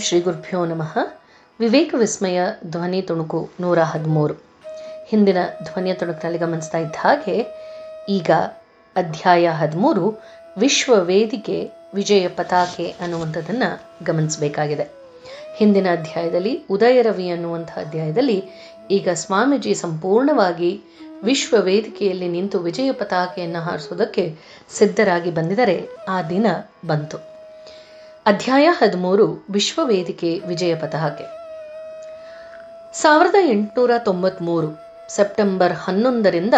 ಶ್ರೀ ಗುರುಭ್ಯೋ ನಮಃ. ವಿವೇಕ ವಿಸ್ಮಯ ಧ್ವನಿ ತುಣುಕು ನೂರ ಹದಿಮೂರು. ಹಿಂದಿನ ಧ್ವನಿಯ ತುಣುಕಿನಲ್ಲಿ ಗಮನಿಸ್ತಾ ಇದ್ದ ಹಾಗೆ ಈಗ ಅಧ್ಯಾಯ ಹದಿಮೂರು, ವಿಶ್ವ ವೇದಿಕೆ ವಿಜಯ ಪತಾಕೆ ಅನ್ನುವಂಥದ್ದನ್ನು ಗಮನಿಸಬೇಕಾಗಿದೆ. ಹಿಂದಿನ ಅಧ್ಯಾಯದಲ್ಲಿ, ಉದಯ ರವಿ ಅನ್ನುವಂಥ ಅಧ್ಯಾಯದಲ್ಲಿ ಈಗ ಸ್ವಾಮೀಜಿ ಸಂಪೂರ್ಣವಾಗಿ ವಿಶ್ವ ವೇದಿಕೆಯಲ್ಲಿ ನಿಂತು ವಿಜಯ ಪತಾಕೆಯನ್ನು ಹಾರಿಸೋದಕ್ಕೆ ಸಿದ್ಧರಾಗಿ ಬಂದಿದ್ದಾರೆ. ಆ ದಿನ ಬಂತು. ಅಧ್ಯಾಯ ಹದಿಮೂರು ವಿಶ್ವ ವೇದಿಕೆ ವಿಜಯ ಪತಾಕೆ ಸಾವಿರದ ಎಂಟುನೂರ ತೊಂಬತ್ಮೂರು, ಸೆಪ್ಟೆಂಬರ್ ಹನ್ನೊಂದರಿಂದ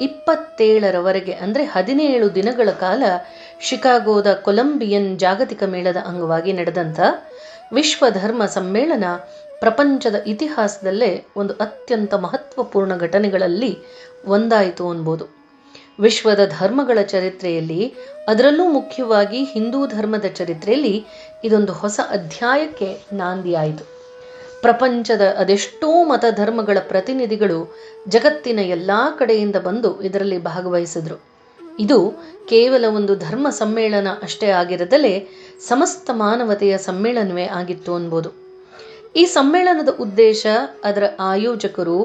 ಇಪ್ಪತ್ತೇಳರವರೆಗೆ, ಅಂದರೆ ಹದಿನೇಳು ದಿನಗಳ ಕಾಲ, ಶಿಕಾಗೋದ ಕೊಲಂಬಿಯನ್ ಜಾಗತಿಕ ಮೇಳದ ಅಂಗವಾಗಿ ನಡೆದಂಥ ವಿಶ್ವ ಧರ್ಮ ಸಮ್ಮೇಳನ ಪ್ರಪಂಚದ ಇತಿಹಾಸದಲ್ಲೇ ಒಂದು ಅತ್ಯಂತ ಮಹತ್ವಪೂರ್ಣ ಘಟನೆಗಳಲ್ಲಿ ಒಂದಾಯಿತು ಅನ್ಬೋದು. ವಿಶ್ವದ ಧರ್ಮಗಳ ಚರಿತ್ರೆಯಲ್ಲಿ, ಅದರಲ್ಲೂ ಮುಖ್ಯವಾಗಿ ಹಿಂದೂ ಧರ್ಮದ ಚರಿತ್ರೆಯಲ್ಲಿ ಇದೊಂದು ಹೊಸ ಅಧ್ಯಾಯಕ್ಕೆ ನಾಂದಿಯಾಯಿತು. ಪ್ರಪಂಚದ ಅದೆಷ್ಟೋ ಮತಧರ್ಮಗಳ ಪ್ರತಿನಿಧಿಗಳು ಜಗತ್ತಿನ ಎಲ್ಲ ಕಡೆಯಿಂದ ಬಂದು ಇದರಲ್ಲಿ ಭಾಗವಹಿಸಿದ್ರು. ಇದು ಕೇವಲ ಒಂದು ಧರ್ಮ ಸಮ್ಮೇಳನ ಅಷ್ಟೇ ಆಗಿರದಲೇ ಸಮಸ್ತ ಮಾನವತೆಯ ಸಮ್ಮೇಳನವೇ ಆಗಿತ್ತು ಅನ್ಬೋದು. ಈ ಸಮ್ಮೇಳನದ ಉದ್ದೇಶ ಅದರ ಆಯೋಜಕರು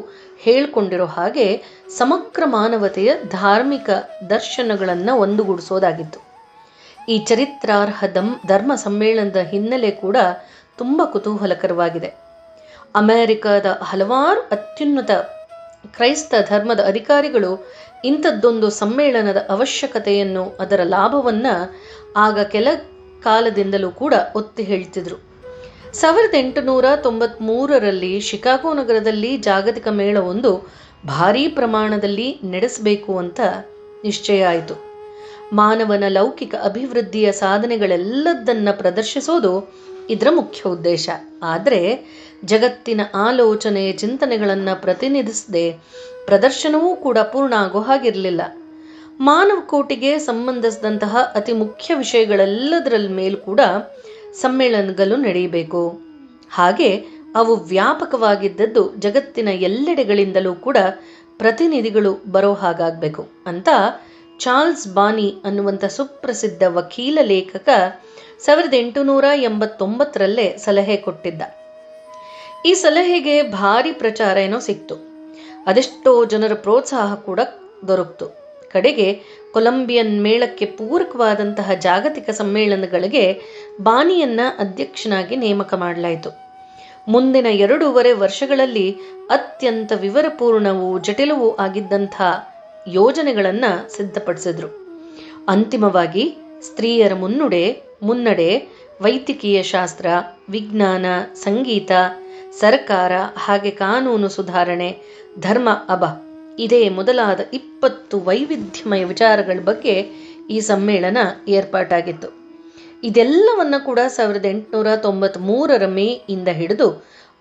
ಹೇಳ್ಕೊಂಡಿರೋ ಹಾಗೆ ಸಮಗ್ರ ಮಾನವತೆಯ ಧಾರ್ಮಿಕ ದರ್ಶನಗಳನ್ನು ಒಂದುಗೂಡಿಸೋದಾಗಿತ್ತು. ಈ ಚರಿತ್ರಾರ್ಹ ದಂ ಧರ್ಮ ಸಮ್ಮೇಳನದ ಹಿನ್ನೆಲೆ ಕೂಡ ತುಂಬ ಕುತೂಹಲಕರವಾಗಿದೆ. ಅಮೆರಿಕದ ಹಲವಾರು ಅತ್ಯುನ್ನತ ಕ್ರೈಸ್ತ ಧರ್ಮದ ಅಧಿಕಾರಿಗಳು ಇಂಥದ್ದೊಂದು ಸಮ್ಮೇಳನದ ಅವಶ್ಯಕತೆಯನ್ನು ಅದರ ಲಾಭವನ್ನು ಆಗ ಕೆಲ ಕಾಲದಿಂದಲೂ ಕೂಡ ಒತ್ತಿ ಹೇಳ್ತಿದ್ರು. ಸಾವಿರದ ಎಂಟುನೂರ ತೊಂಬತ್ಮೂರರಲ್ಲಿ ಶಿಕಾಗೋ ನಗರದಲ್ಲಿ ಜಾಗತಿಕ ಮೇಳವೊಂದು ಭಾರೀ ಪ್ರಮಾಣದಲ್ಲಿ ನಡೆಸಬೇಕು ಅಂತ ನಿಶ್ಚಯ ಆಯಿತು. ಮಾನವನ ಲೌಕಿಕ ಅಭಿವೃದ್ಧಿಯ ಸಾಧನೆಗಳೆಲ್ಲದನ್ನ ಪ್ರದರ್ಶಿಸೋದು ಇದರ ಮುಖ್ಯ ಉದ್ದೇಶ. ಆದರೆ ಜಗತ್ತಿನ ಆಲೋಚನೆ, ಚಿಂತನೆಗಳನ್ನು ಪ್ರತಿನಿಧಿಸದೆ ಪ್ರದರ್ಶನವೂ ಕೂಡ ಪೂರ್ಣ ಆಗೋ ಹಾಗಿರಲಿಲ್ಲ. ಮಾನವ ಕೋಟಿಗೆ ಸಂಬಂಧಿಸಿದಂತಹ ಅತಿ ಮುಖ್ಯ ವಿಷಯಗಳೆಲ್ಲದರ ಮೇಲೂ ಕೂಡ ಸಮ್ಮೇಳನಗಳು ನಡೆಯಬೇಕು. ಹಾಗೆ ಅವು ವ್ಯಾಪಕವಾಗಿದ್ದದ್ದು ಜಗತ್ತಿನ ಎಲ್ಲೆಡೆಗಳಿಂದಲೂ ಕೂಡ ಪ್ರತಿನಿಧಿಗಳು ಬರೋ ಹಾಗಾಗಬೇಕು ಅಂತ ಚಾರ್ಲ್ಸ್ ಬಾನಿ ಅನ್ನುವಂಥ ಸುಪ್ರಸಿದ್ಧ ವಕೀಲ ಲೇಖಕ ಸಾವಿರದ ಎಂಟುನೂರ ಎಂಬತ್ತೊಂಬತ್ತರಲ್ಲೇ ಸಲಹೆ ಕೊಟ್ಟಿದ್ದ. ಈ ಸಲಹೆಗೆ ಭಾರಿ ಪ್ರಚಾರ ಏನೋ ಸಿಕ್ತು. ಅದೆಷ್ಟೋ ಜನರ ಪ್ರೋತ್ಸಾಹ ಕೂಡ ದೊರಕ್ತು. ಕಡೆಗೆ ಕೊಲಂಬಿಯನ್ ಮೇಳಕ್ಕೆ ಪೂರಕವಾದಂತಹ ಜಾಗತಿಕ ಸಮ್ಮೇಳನಗಳಿಗೆ ಬಾನಿಯನ್ನ ಅಧ್ಯಕ್ಷನಾಗಿ ನೇಮಕ ಮಾಡಲಾಯಿತು. ಮುಂದಿನ ಎರಡೂವರೆ ವರ್ಷಗಳಲ್ಲಿ ಅತ್ಯಂತ ವಿವರಪೂರ್ಣವೂ ಜಟಿಲವೂ ಆಗಿದ್ದಂಥ ಯೋಜನೆಗಳನ್ನು ಸಿದ್ಧಪಡಿಸಿದ್ರು. ಅಂತಿಮವಾಗಿ ಸ್ತ್ರೀಯರ ಮುನ್ನುಡೆ, ಮುನ್ನಡೆ, ವೈದ್ಯಕೀಯ ಶಾಸ್ತ್ರ, ವಿಜ್ಞಾನ, ಸಂಗೀತ, ಸರ್ಕಾರ ಹಾಗೆ ಕಾನೂನು ಸುಧಾರಣೆ, ಧರ್ಮ ಅಬ ಇದೇ ಮೊದಲಾದ ಇಪ್ಪತ್ತು ವೈವಿಧ್ಯಮಯ ವಿಚಾರಗಳ ಬಗ್ಗೆ ಈ ಸಮ್ಮೇಳನ ಏರ್ಪಾಟಾಗಿತ್ತು. ಇದೆಲ್ಲವನ್ನ ಕೂಡ ಸಾವಿರದ ಎಂಟುನೂರ ತೊಂಬತ್ಮೂರರ ಮೇ ಇಂದ ಹಿಡಿದು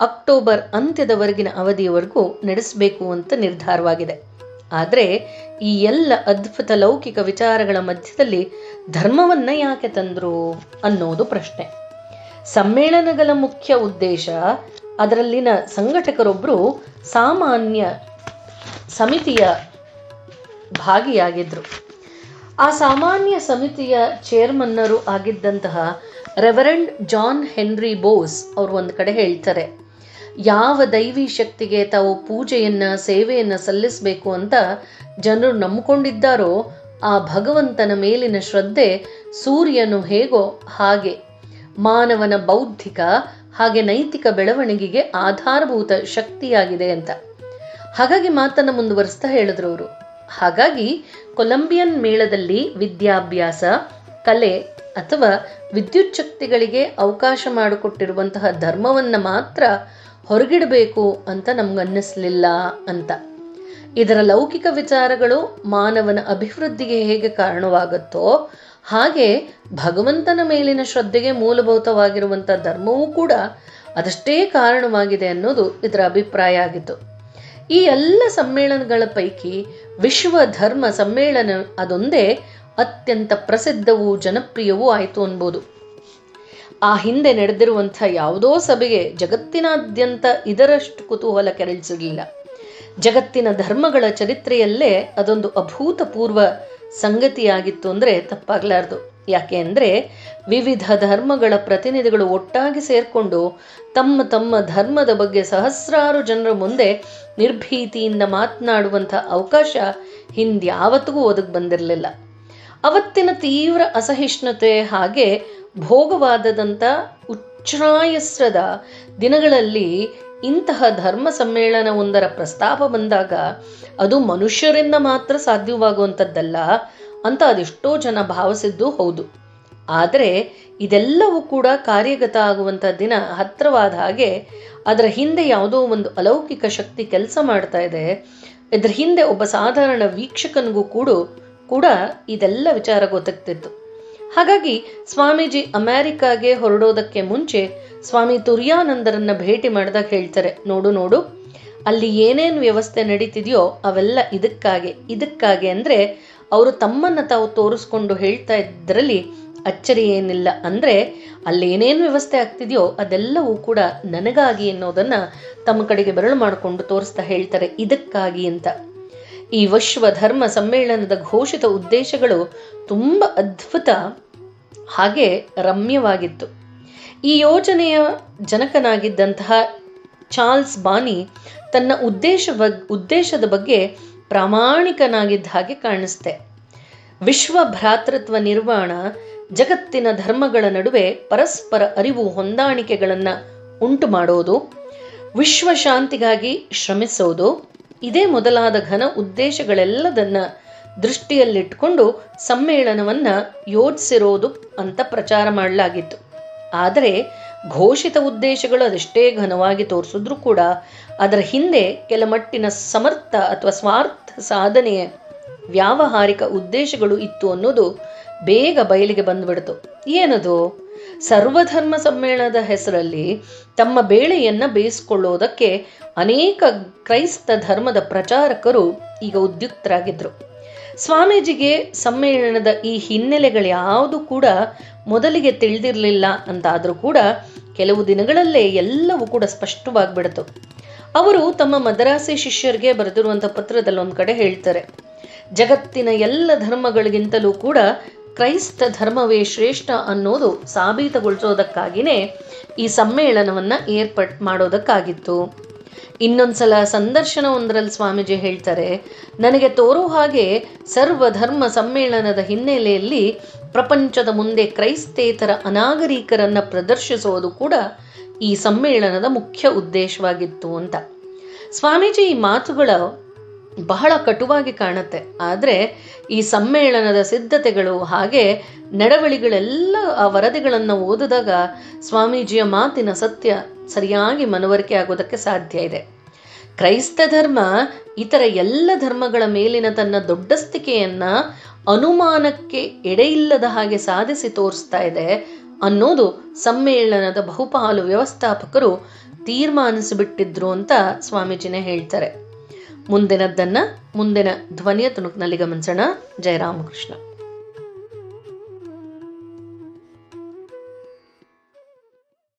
ಅಕ್ಟೋಬರ್ ಅಂತ್ಯದವರೆಗಿನ ಅವಧಿಯವರೆಗೂ ನಡೆಸಬೇಕು ಅಂತ ನಿರ್ಧಾರವಾಗಿದೆ. ಆದರೆ ಈ ಎಲ್ಲ ಅದ್ಭುತ ಲೌಕಿಕ ವಿಚಾರಗಳ ಮಧ್ಯದಲ್ಲಿ ಧರ್ಮವನ್ನ ಯಾಕೆ ತಂದ್ರು ಅನ್ನೋದು ಪ್ರಶ್ನೆ. ಸಮ್ಮೇಳನಗಳ ಮುಖ್ಯ ಉದ್ದೇಶ ಅದರಲ್ಲಿನ ಸಂಘಟಕರೊಬ್ಬರು ಸಾಮಾನ್ಯ ಸಮಿತಿಯ ಭಾಗಿಯಾಗಿದ್ರು. ಆ ಸಾಮಾನ್ಯ ಸಮಿತಿಯ ಚೇರ್ಮನ್ನರು ಆಗಿದ್ದಂತಹ ರೆವರೆಂಡ್ ಜಾನ್ ಹೆನ್ರಿ ಬೋಸ್ ಅವರು ಒಂದು ಕಡೆ ಹೇಳ್ತಾರೆ, ಯಾವ ದೈವಿ ಶಕ್ತಿಗೆ ತಾವು ಪೂಜೆಯನ್ನ, ಸೇವೆಯನ್ನ ಸಲ್ಲಿಸಬೇಕು ಅಂತ ಜನರು ನಂಬಿಕೊಂಡಿದ್ದಾರೋ, ಆ ಭಗವಂತನ ಮೇಲಿನ ಶ್ರದ್ಧೆ ಸೂರ್ಯನು ಹೇಗೋ ಹಾಗೆ, ಮಾನವನ ಬೌದ್ಧಿಕ ಹಾಗೆ ನೈತಿಕ ಬೆಳವಣಿಗೆಗೆ ಆಧಾರಭೂತ ಶಕ್ತಿಯಾಗಿದೆ ಅಂತ. ಹಾಗಾಗಿ ಮಾತನ್ನು ಮುಂದುವರಿಸ್ತಾ ಹೇಳಿದ್ರು ಅವರು ಹಾಗಾಗಿ ಕೊಲಂಬಿಯನ್ ಮೇಳದಲ್ಲಿ ವಿದ್ಯಾಭ್ಯಾಸ, ಕಲೆ ಅಥವಾ ವಿದ್ಯುತ್ ಶಕ್ತಿಗಳಿಗೆ ಅವಕಾಶ ಮಾಡಿಕೊಟ್ಟಿರುವಂತಹ ಧರ್ಮವನ್ನ ಮಾತ್ರ ಹೊರಗಿಡಬೇಕು ಅಂತ ನಮ್ಗನ್ನಿಸ್ಲಿಲ್ಲ ಅಂತ. ಇದರ ಲೌಕಿಕ ವಿಚಾರಗಳು ಮಾನವನ ಅಭಿವೃದ್ಧಿಗೆ ಹೇಗೆ ಕಾರಣವಾಗುತ್ತೋ ಹಾಗೆ ಭಗವಂತನ ಮೇಲಿನ ಶ್ರದ್ಧೆಗೆ ಮೂಲಭೂತವಾಗಿರುವಂಥ ಧರ್ಮವೂ ಕೂಡ ಅದಷ್ಟೇ ಕಾರಣವಾಗಿದೆ ಅನ್ನೋದು ಇದರ ಅಭಿಪ್ರಾಯ ಆಗಿತ್ತು. ಈ ಎಲ್ಲ ಸಮ್ಮೇಳನಗಳ ಪೈಕಿ ವಿಶ್ವ ಧರ್ಮ ಸಮ್ಮೇಳನ ಅದೊಂದೇ ಅತ್ಯಂತ ಪ್ರಸಿದ್ಧವೂ ಜನಪ್ರಿಯವೂ ಆಯಿತು ಅನ್ಬೋದು. ಆ ಹಿಂದೆ ನಡೆದಿರುವಂಥ ಯಾವುದೋ ಸಭೆಗೆ ಜಗತ್ತಿನಾದ್ಯಂತ ಇದರಷ್ಟು ಕುತೂಹಲ ಕೆರಳಿಸಿರಲಿಲ್ಲ ಜಗತ್ತಿನ ಧರ್ಮಗಳ ಚರಿತ್ರೆಯಲ್ಲೇ ಅದೊಂದು ಅಭೂತಪೂರ್ವ ಸಂಗತಿಯಾಗಿತ್ತು ಅಂದರೆ ತಪ್ಪಾಗಲಾರ್ದು. ಯಾಕೆ ಅಂದರೆ ವಿವಿಧ ಧರ್ಮಗಳ ಪ್ರತಿನಿಧಿಗಳು ಒಟ್ಟಾಗಿ ಸೇರಿಕೊಂಡು ತಮ್ಮ ತಮ್ಮ ಧರ್ಮದ ಬಗ್ಗೆ ಸಹಸ್ರಾರು ಜನರ ಮುಂದೆ ನಿರ್ಭೀತಿಯಿಂದ ಮಾತನಾಡುವಂಥ ಅವಕಾಶ ಹಿಂದ್ಯಾವತ್ತಿಗೂ ಒದಗಿ ಬಂದಿರಲಿಲ್ಲ. ಅವತ್ತಿನ ತೀವ್ರ ಅಸಹಿಷ್ಣುತೆ ಹಾಗೆ ಭೋಗವಾದದಂಥ ಉಚ್ಛ್ರಾಯಸ್ರದ ದಿನಗಳಲ್ಲಿ ಇಂತಹ ಧರ್ಮ ಸಮ್ಮೇಳನವೊಂದರ ಪ್ರಸ್ತಾಪ ಬಂದಾಗ ಅದು ಮನುಷ್ಯರಿಂದ ಮಾತ್ರ ಸಾಧ್ಯವಾಗುವಂಥದ್ದಲ್ಲ ಅಂತ ಅದೆಷ್ಟೋ ಜನ ಭಾವಿಸಿದ್ದು ಹೌದು. ಆದರೆ ಇದೆಲ್ಲವೂ ಕೂಡ ಕಾರ್ಯಗತ ಆಗುವಂಥ ದಿನ ಹತ್ತಿರವಾದ ಹಾಗೆ ಅದರ ಹಿಂದೆ ಯಾವುದೋ ಒಂದು ಅಲೌಕಿಕ ಶಕ್ತಿ ಕೆಲಸ ಮಾಡ್ತಾ ಇದೆ. ಇದರ ಹಿಂದೆ ಒಬ್ಬ ಸಾಧಾರಣ ವೀಕ್ಷಕನಿಗೂ ಕೂಡ ಕೂಡ ಇದೆಲ್ಲ ವಿಚಾರ ಗೊತ್ತಾಗ್ತಿತ್ತು. ಹಾಗಾಗಿ ಸ್ವಾಮೀಜಿ ಅಮೆರಿಕಾಗೆ ಹೊರಡೋದಕ್ಕೆ ಮುಂಚೆ ಸ್ವಾಮಿ ತುರ್ಯಾನಂದರನ್ನ ಭೇಟಿ ಮಾಡಿದಾಗ ಹೇಳ್ತಾರೆ, ನೋಡು ನೋಡು, ಅಲ್ಲಿ ಏನೇನು ವ್ಯವಸ್ಥೆ ನಡೀತಿದೆಯೋ ಅವೆಲ್ಲ ಇದಕ್ಕಾಗೆ ಇದಕ್ಕಾಗೆ. ಅಂದರೆ ಅವರು ತಮ್ಮನ್ನು ತಾವು ತೋರಿಸ್ಕೊಂಡು ಹೇಳ್ತಾ ಇದ್ದರಲ್ಲಿ ಅಚ್ಚರಿ ಏನಿಲ್ಲ. ಅಂದರೆ ಅಲ್ಲೇನೇನು ವ್ಯವಸ್ಥೆ ಆಗ್ತಿದೆಯೋ ಅದೆಲ್ಲವೂ ಕೂಡ ನನಗಾಗಿ ಅನ್ನೋದನ್ನು ತಮ್ಮ ಕಡೆಗೆ ಬೆರಳು ಮಾಡಿಕೊಂಡು ತೋರಿಸ್ತಾ ಹೇಳ್ತಾರೆ ಇದಕ್ಕಾಗಿ ಅಂತ. ಈ ವಿಶ್ವ ಧರ್ಮ ಸಮ್ಮೇಳನದ ಘೋಷಿತ ಉದ್ದೇಶಗಳು ತುಂಬ ಅದ್ಭುತ ಹಾಗೆ ರಮ್ಯವಾಗಿತ್ತು. ಈ ಯೋಜನೆಯ ಜನಕನಾಗಿದ್ದಂತಹ ಚಾರ್ಲ್ಸ್ ಬಾನಿ ತನ್ನ ಉದ್ದೇಶ ಉದ್ದೇಶದ ಬಗ್ಗೆ ಪ್ರಾಮಾಣಿಕನಾಗಿದ್ದ ಹಾಗೆ ಕಾಣಿಸ್ತೆ. ವಿಶ್ವ ಭ್ರಾತೃತ್ವ ನಿರ್ವಾಣ ಜಗತ್ತಿನ ಧರ್ಮಗಳ ನಡುವೆ ಪರಸ್ಪರ ಅರಿವು ಹೊಂದಾಣಿಕೆಗಳನ್ನು ಉಂಟು ಮಾಡೋದು ವಿಶ್ವ ಶಾಂತಿಗಾಗಿ ಶ್ರಮಿಸೋದು, ಇದೇ ಮೊದಲಾದ ಘನ ಉದ್ದೇಶಗಳೆಲ್ಲದನ್ನ ದೃಷ್ಟಿಯಲ್ಲಿಟ್ಕೊಂಡು ಸಮ್ಮೇಳನವನ್ನ ಯೋಜಿಸಿರೋದು ಅಂತ ಪ್ರಚಾರ ಮಾಡಲಾಗಿತ್ತು. ಆದರೆ ಘೋಷಿತ ಉದ್ದೇಶಗಳು ಅದೆಷ್ಟೇ ಘನವಾಗಿ ತೋರಿಸಿದ್ರೂ ಕೂಡ ಅದರ ಹಿಂದೆ ಕೆಲ ಮಟ್ಟಿನ ಸಮರ್ಥ ಅಥವಾ ಸ್ವಾರ್ಥ ಸಾಧನೆಯ ವ್ಯಾವಹಾರಿಕ ಉದ್ದೇಶಗಳು ಇತ್ತು ಅನ್ನೋದು ಬೇಗ ಬಯಲಿಗೆ ಬಂದ್ಬಿಡ್ತು. ಏನದು? ಸರ್ವಧರ್ಮ ಸಮ್ಮೇಳನದ ಹೆಸರಲ್ಲಿ ತಮ್ಮ ಬೇಳೆಯನ್ನ ಬೇಯಿಸ್ಕೊಳ್ಳೋದಕ್ಕೆ ಅನೇಕ ಕ್ರೈಸ್ತ ಧರ್ಮದ ಪ್ರಚಾರಕರು ಈಗ ಉದ್ಯುಕ್ತರಾಗಿದ್ರು. ಸ್ವಾಮೀಜಿಗೆ ಸಮ್ಮೇಳನದ ಈ ಹಿನ್ನೆಲೆಗಳು ಯಾವುದು ಕೂಡ ಮೊದಲಿಗೆ ತಿಳಿದಿರಲಿಲ್ಲ ಅಂತಾದರೂ ಕೂಡ ಕೆಲವು ದಿನಗಳಲ್ಲೇ ಎಲ್ಲವೂ ಕೂಡ ಸ್ಪಷ್ಟವಾಗಿಬಿಡ್ತು. ಅವರು ತಮ್ಮ ಮದರಾಸಿ ಶಿಷ್ಯರಿಗೆ ಬರೆದಿರುವಂಥ ಪತ್ರದಲ್ಲಿ ಒಂದು ಕಡೆ ಹೇಳ್ತಾರೆ, ಜಗತ್ತಿನ ಎಲ್ಲ ಧರ್ಮಗಳಿಗಿಂತಲೂ ಕೂಡ ಕ್ರೈಸ್ತ ಧರ್ಮವೇ ಶ್ರೇಷ್ಠ ಅನ್ನೋದು ಸಾಬೀತುಗೊಳಿಸೋದಕ್ಕಾಗಿಯೇ ಈ ಸಮ್ಮೇಳನವನ್ನು ಏರ್ಪಟ್ ಮಾಡೋದಕ್ಕಾಗಿತ್ತು. ಇನ್ನೊಂದ್ಸಲ ಸಂದರ್ಶನವೊಂದರಲ್ಲಿ ಸ್ವಾಮೀಜಿ ಹೇಳ್ತಾರೆ, ನನಗೆ ತೋರೋ ಹಾಗೆ ಸರ್ವಧರ್ಮ ಸಮ್ಮೇಳನದ ಹಿನ್ನೆಲೆಯಲ್ಲಿ ಪ್ರಪಂಚದ ಮುಂದೆ ಕ್ರೈಸ್ತೇತರ ಅನಾಗರಿಕರನ್ನು ಪ್ರದರ್ಶಿಸೋದು ಕೂಡ ಈ ಸಮ್ಮೇಳನದ ಮುಖ್ಯ ಉದ್ದೇಶವಾಗಿತ್ತು ಅಂತ. ಸ್ವಾಮೀಜಿ ಈ ಮಾತುಗಳು ಬಹಳ ಕಟುವಾಗಿ ಕಾಣುತ್ತೆ. ಆದರೆ ಈ ಸಮ್ಮೇಳನದ ಸಿದ್ಧತೆಗಳು ಹಾಗೆ ನಡವಳಿಗಳೆಲ್ಲ ಆ ವರದಿಗಳನ್ನು ಓದಿದಾಗ ಸ್ವಾಮೀಜಿಯ ಮಾತಿನ ಸತ್ಯ ಸರಿಯಾಗಿ ಮನವರಿಕೆ ಆಗೋದಕ್ಕೆ ಸಾಧ್ಯ ಇದೆ. ಕ್ರೈಸ್ತ ಧರ್ಮ ಇತರ ಎಲ್ಲ ಧರ್ಮಗಳ ಮೇಲಿನ ತನ್ನ ದೊಡ್ಡಸ್ತಿಕೆಯನ್ನು ಅನುಮಾನಕ್ಕೆ ಎಡೆಯಿಲ್ಲದ ಹಾಗೆ ಸಾಧಿಸಿ ತೋರಿಸ್ತಾ ಇದೆ. ಅನ್ನೋದು ಸಮ್ಮೇಳನದ ಬಹುಪಾಲು ವ್ಯವಸ್ಥಾಪಕರು ತೀರ್ಮಾನಿಸಿಬಿಟ್ಟಿದ್ರು ಅಂತ ಸ್ವಾಮೀಜಿನೇ ಹೇಳ್ತಾರೆ. ಮುಂದಿನದ್ದನ್ನು ಮುಂದಿನ ಧ್ವನಿಯ ತುಣುಕಿನಲ್ಲಿ ಗಮನಿಸೋಣ. ಜಯರಾಮಕೃಷ್ಣ.